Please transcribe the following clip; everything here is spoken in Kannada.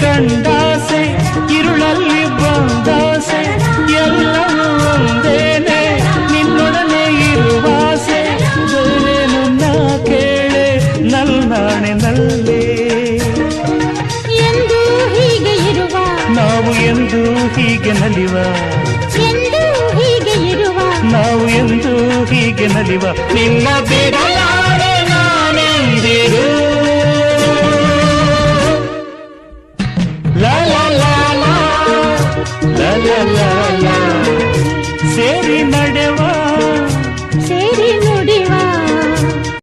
ಕಂಡಾಸೆ ಇರುಳಲ್ಲಿ ಬಂದಾಸೆ ಎಲ್ಲವೂ ಒಂದೇನೆ ನಿನ್ನೊಡನೆ ಇರುವಾಸೆ. ಬೇರೇನು ನಾ ಕೇಳೆ ನಲ್ಲಾಣೆ ನಲ್ಲೇ. ಎಂದು ಹೀಗೆ ಇರುವ ನಾವು ಎಂದು ಹೀಗೆ ನಲಿವ. ಎಂದು ಹೀಗೆ ಇರುವ ನಾವು ಎಂದು ಹೀಗೆ ನಲಿವ. ನಿನ್ನ ಬಿಡಲ 啦啦啦啦。